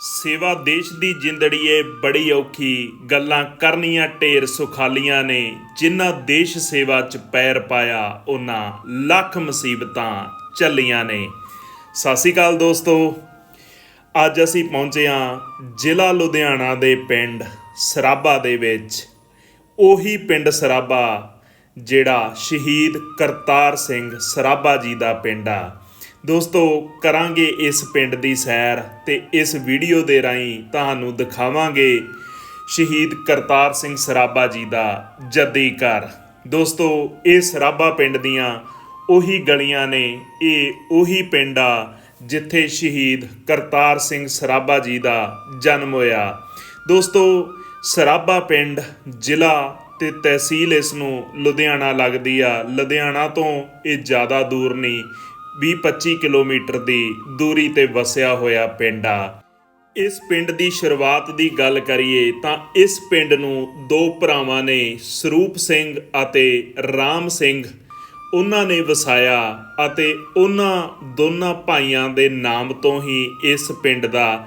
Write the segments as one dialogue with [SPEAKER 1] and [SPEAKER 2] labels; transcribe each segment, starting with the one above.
[SPEAKER 1] ਸੇਵਾ ਦੇਸ਼ ਦੀ ਜ਼ਿੰਦੜੀਏ ਬੜੀ ਔਖੀ ਗੱਲਾਂ ਕਰਨੀਆਂ ਢੇਰ ਸੁਖਾਲੀਆਂ ਨੇ, ਜਿਨ੍ਹਾਂ ਦੇਸ਼ ਸੇਵਾ 'ਚ ਪੈਰ ਪਾਇਆ, ਉਹਨਾਂ ਲੱਖ ਮੁਸੀਬਤਾਂ ਚੱਲੀਆਂ ਨੇ। ਸਤਿ ਸ਼੍ਰੀ ਅਕਾਲ ਦੋਸਤੋ, ਅੱਜ ਅਸੀਂ ਪਹੁੰਚੇ ਹਾਂ ਜ਼ਿਲ੍ਹਾ ਲੁਧਿਆਣਾ ਦੇ ਪਿੰਡ ਸਰਾਬਾ ਦੇ ਵਿੱਚ। ਉਹੀ ਪਿੰਡ ਸਰਾਬਾ ਜਿਹੜਾ ਸ਼ਹੀਦ ਕਰਤਾਰ ਸਿੰਘ ਸਰਾਬਾ ਜੀ ਦਾ ਪਿੰਡ ਆ। ਦੋਸਤੋ, ਕਰਾਂਗੇ ਇਸ ਪਿੰਡ ਦੀ ਸੈਰ ਤੇ ਇਸ ਵੀਡੀਓ ਦੇ ਰਾਹੀਂ ਤੁਹਾਨੂੰ ਦਿਖਾਵਾਂਗੇ ਸ਼ਹੀਦ ਕਰਤਾਰ ਸਿੰਘ ਸਰਾਬਾ ਜੀ ਦਾ ਜੱਦੀ ਘਰ। ਦੋਸਤੋ, ਇਹ ਸਰਾਬਾ ਪਿੰਡ ਦੀਆਂ ਉਹੀ ਗਲੀਆਂ ਨੇ, ਇਹ ਉਹੀ ਪਿੰਡ ਆ ਜਿੱਥੇ ਸ਼ਹੀਦ ਕਰਤਾਰ ਸਿੰਘ ਸਰਾਬਾ ਜੀ ਦਾ ਜਨਮ ਹੋਇਆ। ਦੋਸਤੋ ਸਰਾਬਾ ਪਿੰਡ ਜ਼ਿਲ੍ਹਾ ਤੇ ਤਹਿਸੀਲ ਇਸ ਨੂੰ ਲੁਧਿਆਣਾ ਲੱਗਦੀ ਆ। ਲੁਧਿਆਣਾ ਤੋਂ ਇਹ ਜ਼ਿਆਦਾ ਦੂਰ ਨਹੀਂ 20-25 ਕਿਲੋਮੀਟਰ ਦੀ ਦੂਰੀ ਤੇ ਵਸਿਆ ਹੋਇਆ ਪਿੰਡ ਆ। ਇਸ ਪਿੰਡ ਦੀ ਸ਼ੁਰੂਆਤ ਦੀ ਗੱਲ ਕਰੀਏ ਤਾਂ ਇਸ ਪਿੰਡ ਨੂੰ ਦੋ ਭਰਾਵਾਂ ਨੇ, ਸਰੂਪ ਸਿੰਘ ਅਤੇ ਰਾਮ ਸਿੰਘ, ਉਹਨਾਂ ਨੇ ਵਸਾਇਆ ਅਤੇ ਉਹਨਾਂ ਦੋਨਾਂ ਭਾਈਆਂ ਦੇ ਨਾਮ ਤੋਂ ਹੀ ਇਸ ਪਿੰਡ ਦਾ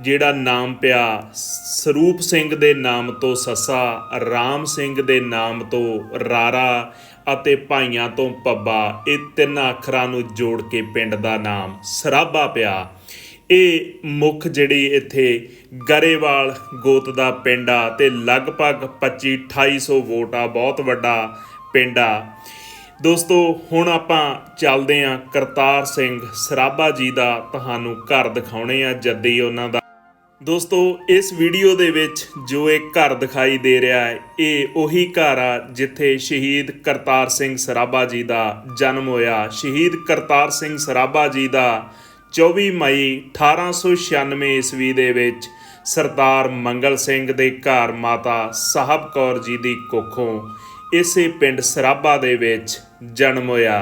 [SPEAKER 1] ਜਿਹੜਾ ਨਾਮ ਪਿਆ, ਸਰੂਪ ਸਿੰਘ ਦੇ ਨਾਮ ਤੋਂ ਸੱਸਾ, ਰਾਮ ਸਿੰਘ ਦੇ ਨਾਮ ਤੋਂ ਰਾਰਾ ਅਤੇ ਭਾਈਆਂ ਤੋਂ ਪੱਬਾ, ਇਹ ਤਿੰਨ ਅੱਖਰਾਂ ਨੂੰ ਜੋੜ ਕੇ ਪਿੰਡ ਦਾ ਨਾਮ ਸਰਾਬਾ ਪਿਆ। ਇਹ ਮੁੱਖ ਜਿਹੜੀ ਇੱਥੇ ਗਰੇਵਾਲ ਗੋਤ ਦਾ ਪਿੰਡ ਆ ਤੇ ਲਗਭਗ 25 2800 ਵੋਟ ਆ, ਬਹੁਤ ਵੱਡਾ ਪਿੰਡ ਆ। ਦੋਸਤੋ, ਹੁਣ ਆਪਾਂ ਚੱਲਦੇ ਆਂ ਕਰਤਾਰ ਸਿੰਘ ਸਰਾਬਾ ਜੀ ਦਾ ਤੁਹਾਨੂੰ ਘਰ ਦਿਖਾਉਣੇ ਆ, ਜੱਦੀ ਉਹਨਾਂ ਦਾ ਦੋਸਤੋ, ਇਸ ਵੀਡੀਓ ਦੇ ਵਿੱਚ ਜੋ ਇਹ ਘਰ ਦਿਖਾਈ ਦੇ ਰਿਹਾ ਹੈ, ਇਹ ਉਹੀ ਘਰ ਆ ਜਿੱਥੇ ਸ਼ਹੀਦ ਕਰਤਾਰ ਸਿੰਘ ਸਰਾਭਾ ਜੀ ਦਾ ਜਨਮ ਹੋਇਆ। ਸ਼ਹੀਦ ਕਰਤਾਰ ਸਿੰਘ ਸਰਾਭਾ ਜੀ ਦਾ 24 ਮਈ 1896 ਈਸਵੀ ਦੇ ਵਿੱਚ ਸਰਦਾਰ ਮੰਗਲ ਸਿੰਘ ਦੇ ਘਰ ਮਾਤਾ ਸਾਹਿਬ ਕੌਰ ਜੀ ਦੀ ਕੁੱਖੋਂ ਇਸੇ ਪਿੰਡ ਸਰਾਭਾ ਦੇ ਵਿੱਚ ਜਨਮ ਹੋਇਆ।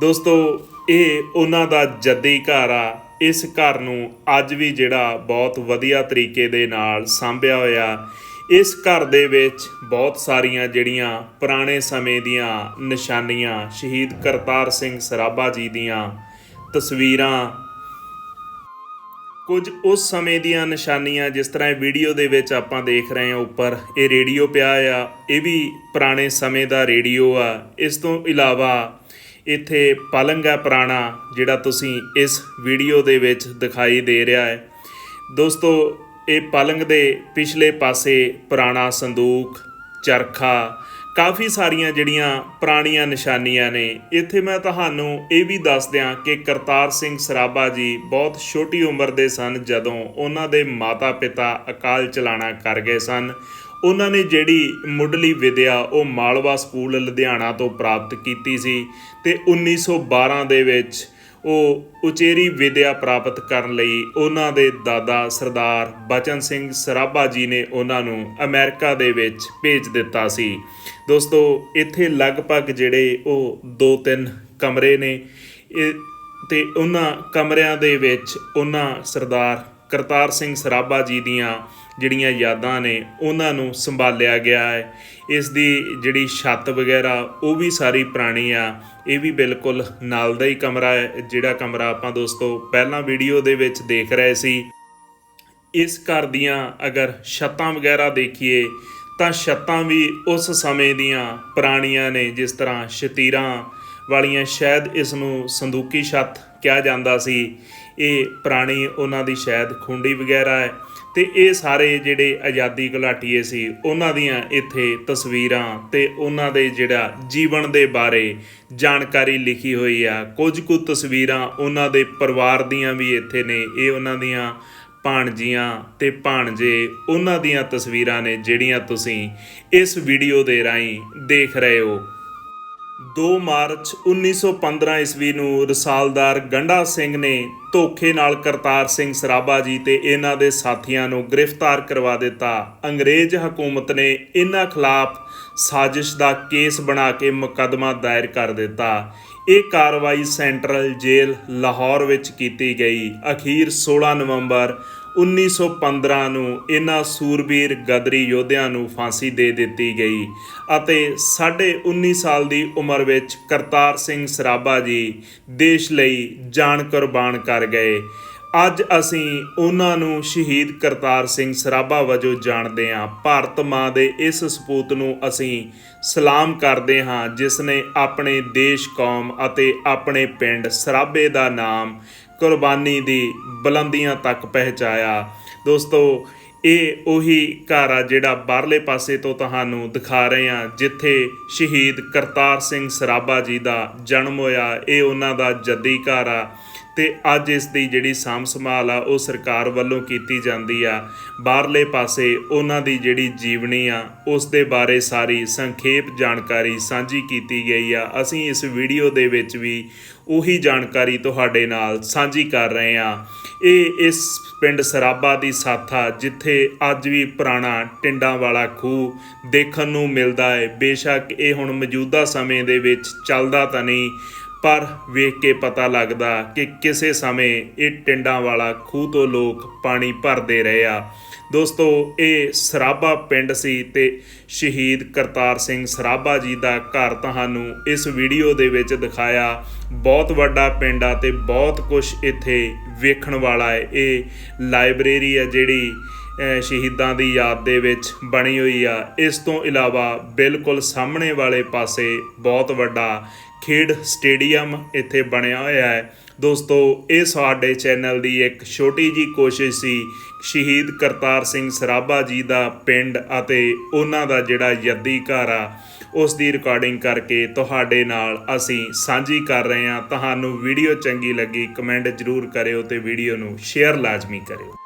[SPEAKER 1] ਦੋਸਤੋ, ਇਹ ਉਹਨਾਂ ਦਾ ਜੱਦੀ ਘਰ ਆ ਇਸ ਘਰ ਨੂੰ ਅੱਜ ਵੀ ਜਿਹੜਾ ਬਹੁਤ ਵਧੀਆ ਤਰੀਕੇ ਦੇ ਨਾਲ ਸੰਭਿਆ ਹੋਇਆ, ਇਸ ਘਰ ਦੇ ਵਿੱਚ ਬਹੁਤ ਸਾਰੀਆਂ ਜਿਹੜੀਆਂ ਪੁਰਾਣੇ ਸਮੇਂ ਦੀਆਂ ਨਿਸ਼ਾਨੀਆਂ, ਸ਼ਹੀਦ ਕਰਤਾਰ ਸਿੰਘ ਸਰਾਭਾ ਜੀ ਦੀਆਂ ਤਸਵੀਰਾਂ, ਕੁਝ ਉਸ ਸਮੇਂ ਦੀਆਂ ਨਿਸ਼ਾਨੀਆਂ ਜਿਸ ਤਰ੍ਹਾਂ ਇਹ ਵੀਡੀਓ ਦੇ ਵਿੱਚ ਆਪਾਂ ਦੇਖ ਰਹੇ ਹਾਂ ਉੱਪਰ, ਇਹ ਰੇਡੀਓ ਪਿਆ ਆ, ਇਹ ਵੀ ਪੁਰਾਣੇ ਸਮੇਂ ਦਾ ਰੇਡੀਓ ਆ। ਇਸ ਤੋਂ ਇਲਾਵਾ ਇੱਥੇ ਪਲੰਗ ਹੈ ਪੁਰਾਣਾ, ਜਿਹੜਾ ਤੁਸੀਂ ਇਸ ਵੀਡੀਓ ਦੇ ਵਿੱਚ ਦਿਖਾਈ ਦੇ ਰਿਹਾ ਹੈ। ਦੋਸਤੋ, ਇਹ ਪਲੰਗ ਦੇ ਪਿਛਲੇ ਪਾਸੇ ਪੁਰਾਣਾ ਸੰਦੂਕ, ਚਰਖਾ, ਕਾਫੀ ਸਾਰੀਆਂ ਜਿਹੜੀਆਂ ਪੁਰਾਣੀਆਂ ਨਿਸ਼ਾਨੀਆਂ ਨੇ। ਇੱਥੇ ਮੈਂ ਤੁਹਾਨੂੰ ਇਹ ਵੀ ਦੱਸ ਦਿਆਂ ਕਿ ਕਰਤਾਰ ਸਿੰਘ ਸਰਾਭਾ ਜੀ ਬਹੁਤ ਛੋਟੀ ਉਮਰ ਦੇ ਸਨ ਜਦੋਂ ਉਹਨਾਂ ਦੇ ਮਾਤਾ-ਪਿਤਾ ਅਕਾਲ ਚਲਾਣਾ ਕਰ ਗਏ ਸਨ। ਉਹਨਾਂ ਨੇ ਜਿਹੜੀ ਮੁੱਢਲੀ ਵਿਦਿਆ ਉਹ ਮਾਲਵਾ ਸਕੂਲ ਲੁਧਿਆਣਾ ਤੋਂ ਪ੍ਰਾਪਤ ਕੀਤੀ ਸੀ ਤੇ 1912 ਦੇ ਵਿੱਚ ਉਹ ਉਚੇਰੀ ਵਿਦਿਆ ਪ੍ਰਾਪਤ ਕਰਨ ਲਈ ਉਹਨਾਂ ਦੇ ਦਾਦਾ ਸਰਦਾਰ ਬਚਨ ਸਿੰਘ ਸਰਾਭਾ ਜੀ ਨੇ ਉਹਨਾਂ ਨੂੰ ਅਮਰੀਕਾ ਦੇ ਵਿੱਚ ਭੇਜ ਦਿੱਤਾ ਸੀ। ਦੋਸਤੋ, ਇੱਥੇ ਲਗਭਗ ਜਿਹੜੇ ਉਹ ਦੋ ਤਿੰਨ ਕਮਰੇ ਨੇ, ਇਹ ਤੇ ਉਹਨਾਂ ਕਮਰਿਆਂ ਦੇ ਵਿੱਚ ਉਹਨਾਂ ਸਰਦਾਰ ਕਰਤਾਰ ਸਿੰਘ ਸਰਾਭਾ ਜੀ ਦੀਆਂ ਜਿਹੜੀਆਂ ਯਾਦਾਂ ਨੇ, ਉਹਨਾਂ ਨੂੰ ਸੰਭਾਲਿਆ ਗਿਆ ਹੈ। ਇਸ ਦੀ ਜਿਹੜੀ ਛੱਤ ਵਗੈਰਾ, ਉਹ ਵੀ ਸਾਰੀ ਪੁਰਾਣੀ ਆ। ਇਹ ਵੀ ਬਿਲਕੁਲ ਨਾਲ ਦਾ ਹੀ ਕਮਰਾ ਹੈ, ਜਿਹੜਾ ਕਮਰਾ ਆਪਾਂ ਦੋਸਤੋ ਪਹਿਲਾਂ ਵੀਡੀਓ ਦੇ ਵਿੱਚ ਦੇਖ ਰਹੇ ਸੀ। ਇਸ ਘਰ ਦੀਆਂ ਅਗਰ ਛੱਤਾਂ ਵਗੈਰਾ ਦੇਖੀਏ, ਤਾਂ ਛੱਤਾਂ ਵੀ ਉਸ ਸਮੇਂ ਦੀਆਂ ਪੁਰਾਣੀਆਂ ਨੇ, ਜਿਸ ਤਰ੍ਹਾਂ ਸ਼ਤੀਰਾਂ ਵਾਲੀਆਂ ਸ਼ਾਇਦ ਇਸ ਨੂੰ ਸੰਦੂਕੀ ਛੱਤ ਕਿਹਾ ਜਾਂਦਾ ਸੀ। ਇਹ ਪੁਰਾਣੀ ਉਹਨਾਂ ਦੀ ਸ਼ਾਇਦ ਖੁੰਡੀ ਵਗੈਰਾ ਹੈ ਤੇ ਇਹ ਸਾਰੇ ਜਿਹੜੇ ਆਜ਼ਾਦੀ ਘੁਲਾਟੀਏ ਸੀ, ਉਹਨਾਂ ਦੀਆਂ ਇੱਥੇ ਤਸਵੀਰਾਂ ਤੇ ਉਹਨਾਂ ਦੇ ਜਿਹੜਾ ਜੀਵਨ ਦੇ ਬਾਰੇ ਜਾਣਕਾਰੀ ਲਿਖੀ ਹੋਈ ਆ। ਕੁਝ ਕੁ ਤਸਵੀਰਾਂ ਉਹਨਾਂ ਦੇ ਪਰਿਵਾਰ ਦੀਆਂ ਵੀ ਇੱਥੇ ਨੇ, ਇਹ ਉਹਨਾਂ ਦੀਆਂ ਭਾਣਜੀਆਂ ਤੇ ਭਾਣਜੇ, ਉਹਨਾਂ ਦੀਆਂ ਤਸਵੀਰਾਂ ਨੇ ਜਿਹੜੀਆਂ ਤੁਸੀਂ ਇਸ ਵੀਡੀਓ ਦੇ ਰਾਹੀਂ ਦੇਖ ਰਹੇ ਹੋ। 2 ਮਾਰਚ 1915 ਈਸਵੀ ਨੂੰ ਰਸਾਲਦਾਰ ਗੰਡਾ ਸਿੰਘ ਨੇ ਧੋਖੇ ਨਾਲ ਕਰਤਾਰ ਸਿੰਘ ਸਰਾਭਾ ਜੀ ਤੇ ਇਹਨਾਂ ਦੇ ਸਾਥੀਆਂ ਨੂੰ ਗ੍ਰਿਫਤਾਰ ਕਰਵਾ ਦਿੱਤਾ। ਅੰਗਰੇਜ਼ ਹਕੂਮਤ ਨੇ ਇਹਨਾਂ ਖਿਲਾਫ ਸਾਜ਼ਿਸ਼ ਦਾ ਕੇਸ ਬਣਾ ਕੇ ਮੁਕੱਦਮਾ ਦਾਇਰ ਕਰ ਦਿੱਤਾ। ਇਹ ਕਾਰਵਾਈ ਸੈਂਟਰਲ ਜੇਲ੍ਹ ਲਾਹੌਰ ਵਿੱਚ ਕੀਤੀ ਗਈ। ਅਖੀਰ 16 ਨਵੰਬਰ 1915 ਨੂੰ ਇਹਨਾਂ ਸੂਰਬੀਰ ਗਦਰੀ ਯੋਧਿਆਂ ਨੂੰ ਫਾਂਸੀ ਦੇ ਦਿੱਤੀ ਗਈ ਅਤੇ ਸਾਢੇ 19 ਸਾਲ ਦੀ ਉਮਰ ਵਿੱਚ ਕਰਤਾਰ ਸਿੰਘ ਸਰਾਭਾ ਜੀ ਦੇਸ਼ ਲਈ ਜਾਨ ਕੁਰਬਾਨ ਕਰ ਗਏ। ਅੱਜ ਅਸੀਂ ਉਹਨਾਂ ਨੂੰ ਸ਼ਹੀਦ ਕਰਤਾਰ ਸਿੰਘ ਸਰਾਭਾ ਵਜੋਂ ਜਾਣਦੇ ਹਾਂ। ਭਾਰਤ ਮਾਂ ਦੇ ਇਸ ਸਪੂਤ ਨੂੰ ਅਸੀਂ ਸਲਾਮ ਕਰਦੇ ਹਾਂ, ਜਿਸ ਨੇ ਆਪਣੇ ਦੇਸ਼, ਕੌਮ ਅਤੇ ਆਪਣੇ ਪਿੰਡ ਸਰਾਭੇ ਦਾ ਨਾਮ ਕੁਰਬਾਨੀ ਦੀ ਬੁਲੰਦੀਆਂ ਤੱਕ ਪਹੁੰਚਾਇਆ। ਦੋਸਤੋ, ਇਹ ਉਹੀ ਘਰ ਆ ਜਿਹੜਾ ਬਾਹਰਲੇ ਪਾਸੇ ਤੋਂ ਤੁਹਾਨੂੰ ਦਿਖਾ ਰਹੇ ਹਾਂ, ਜਿੱਥੇ ਸ਼ਹੀਦ ਕਰਤਾਰ ਸਿੰਘ ਸਰਾਭਾ ਜੀ ਦਾ ਜਨਮ ਹੋਇਆ। ਇਹ ਉਹਨਾਂ ਦਾ ਜੱਦੀ ਘਰ ਆ। ਤੇ ਅੱਜ ਇਸ ਦੀ ਜਿਹੜੀ ਸਾਂਭ ਸੰਭਾਲ ਆ, ਉਹ ਸਰਕਾਰ ਵੱਲੋਂ ਕੀਤੀ ਜਾਂਦੀ ਆ। ਬਾਹਰਲੇ ਪਾਸੇ ਉਹਨਾਂ ਦੀ ਜਿਹੜੀ ਜੀਵਨੀ ਆ, ਉਸ ਦੇ ਬਾਰੇ ਸਾਰੀ ਸੰਖੇਪ ਜਾਣਕਾਰੀ ਸਾਂਝੀ ਕੀਤੀ ਗਈ ਆ। ਅਸੀਂ ਇਸ ਵੀਡੀਓ ਦੇ ਵਿੱਚ ਵੀ ਉਹੀ ਜਾਣਕਾਰੀ ਤੁਹਾਡੇ ਨਾਲ ਸਾਂਝੀ ਕਰ ਰਹੇ ਆ। ਇਹ ਇਸ ਪਿੰਡ ਸਰਾਬਾ ਦੀ ਸਾਥਾ ਜਿੱਥੇ ਅੱਜ ਵੀ ਪੁਰਾਣਾ ਟਿੰਡਾਂ ਵਾਲਾ ਖੂਹ ਦੇਖਣ ਨੂੰ ਮਿਲਦਾ ਹੈ ਬੇਸ਼ੱਕ ਇਹ ਹੁਣ ਮੌਜੂਦਾ ਸਮੇਂ ਦੇ ਵਿੱਚ ਚੱਲਦਾ ਤਾਂ ਨਹੀਂ ਪਰ ਵੇਖ ਕੇ ਪਤਾ ਲੱਗਦਾ ਕਿ ਕਿਸੇ ਸਮੇਂ ਇਹ ਟਿੰਡਾਂ ਵਾਲਾ ਖੂਹ ਤੋਂ ਲੋਕ ਪਾਣੀ ਭਰਦੇ ਰਹੇ ਆ। ਦੋਸਤੋ, ਇਹ ਸਰਾਬਾ ਪਿੰਡ ਸੀ ਤੇ ਸ਼ਹੀਦ ਕਰਤਾਰ ਸਿੰਘ ਸਰਾਬਾ ਜੀ ਦਾ ਘਰ ਤੁਹਾਨੂੰ ਇਸ ਵੀਡੀਓ ਦੇ ਵਿੱਚ ਦਿਖਾਇਆ। ਬਹੁਤ ਵੱਡਾ ਪਿੰਡ ਆ ਤੇ ਬਹੁਤ ਕੁਝ ਇੱਥੇ ਵੇਖਣ ਵਾਲਾ ਹੈ। ਇਹ ਲਾਇਬ੍ਰੇਰੀ ਆ ਜਿਹੜੀ ਸ਼ਹੀਦਾਂ ਦੀ ਯਾਦ ਦੇ ਵਿੱਚ ਬਣੀ ਹੋਈ ਆ। ਇਸ ਤੋਂ ਇਲਾਵਾ ਬਿਲਕੁਲ ਸਾਹਮਣੇ ਵਾਲੇ ਪਾਸੇ ਬਹੁਤ ਵੱਡਾ ਖੇਡ ਸਟੇਡੀਅਮ ਇੱਥੇ ਬਣਿਆ ਹੋਇਆ ਹੈ। ਦੋਸਤੋ, ਇਹ ਸਾਡੇ ਚੈਨਲ ਦੀ ਇੱਕ ਛੋਟੀ ਜੀ ਕੋਸ਼ਿਸ਼ ਸੀ। ਸ਼ਹੀਦ ਕਰਤਾਰ ਸਿੰਘ ਸਰਾਭਾ ਜੀ ਦਾ ਪਿੰਡ ਅਤੇ ਉਹਨਾਂ ਦਾ ਜਿਹੜਾ ਯੱਦੀ ਘਰ ਆ, ਉਸ ਦੀ ਰਿਕਾਰਡਿੰਗ ਕਰਕੇ ਤੁਹਾਡੇ ਨਾਲ ਅਸੀਂ ਸਾਂਝੀ ਕਰ ਰਹੇ ਹਾਂ। ਤੁਹਾਨੂੰ ਵੀਡੀਓ ਚੰਗੀ ਲੱਗੀ, ਕਮੈਂਟ ਜ਼ਰੂਰ ਕਰਿਓ ਤੇ ਵੀਡੀਓ ਨੂੰ ਸ਼ੇਅਰ ਲਾਜ਼ਮੀ ਕਰਿਓ।